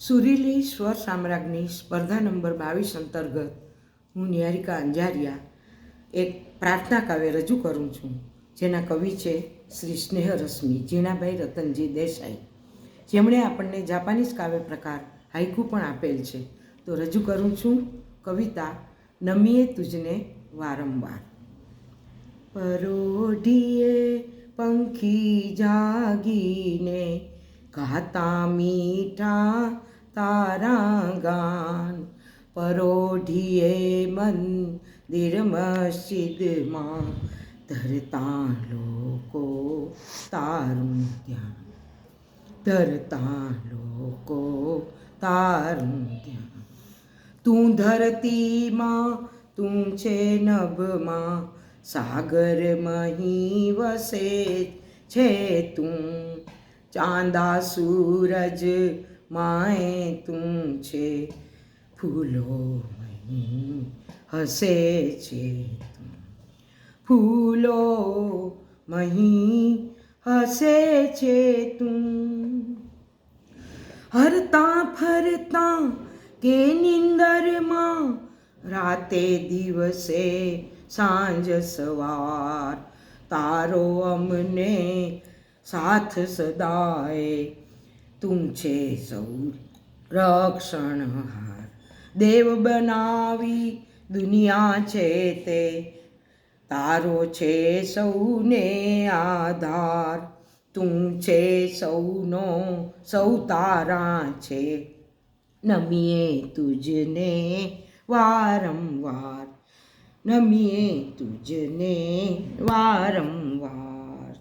સુરીલી સ્વર સામ્રાજ્ઞી સ્પર્ધા નંબર બાવીસ અંતર્ગત હું નિહારિકા અંજારિયા એક પ્રાર્થના કાવ્ય રજૂ કરું છું. જેના કવિ છે શ્રી સ્નેહ રશ્મિ જીણાભાઈ રતનજી દેસાઈ. જેમણે આપણને જાપાનીઝ કાવ્ય પ્રકાર હાઈકુ પણ આપેલ છે. તો રજૂ કરું છું કવિતા નમીએ તુજને વારંવાર. પરોઢીએ પંખી જાગીને ગાતા મીઠા તારા ગાન પરોઢીએ મંદિર મસ્જિદમાં ધરતા લોકો તારું ધ્યાન ધરતા લોકો તારું ધ્યાન તું ધરતીમાં, તું છે નભમાં, સાગર મહી વસે છે તું. ચાંદા સૂરજ માએ તું છે, ફૂલો હસે છે ફૂલો મહી હસે છે તું. હરતા ફરતા કે નિંદરમાં રાતે દિવસે સાંજ સવાર તારો અમને સાથ સદાય. તું છે સૌ રક્ષણહાર દેવ બનાવી દુનિયા છે તે. તારો છે સૌને આધાર. તું છે સૌનો, સૌ તારા છે. નમીએ તુજને વારંવાર. નમીએ તુજને વારંવાર.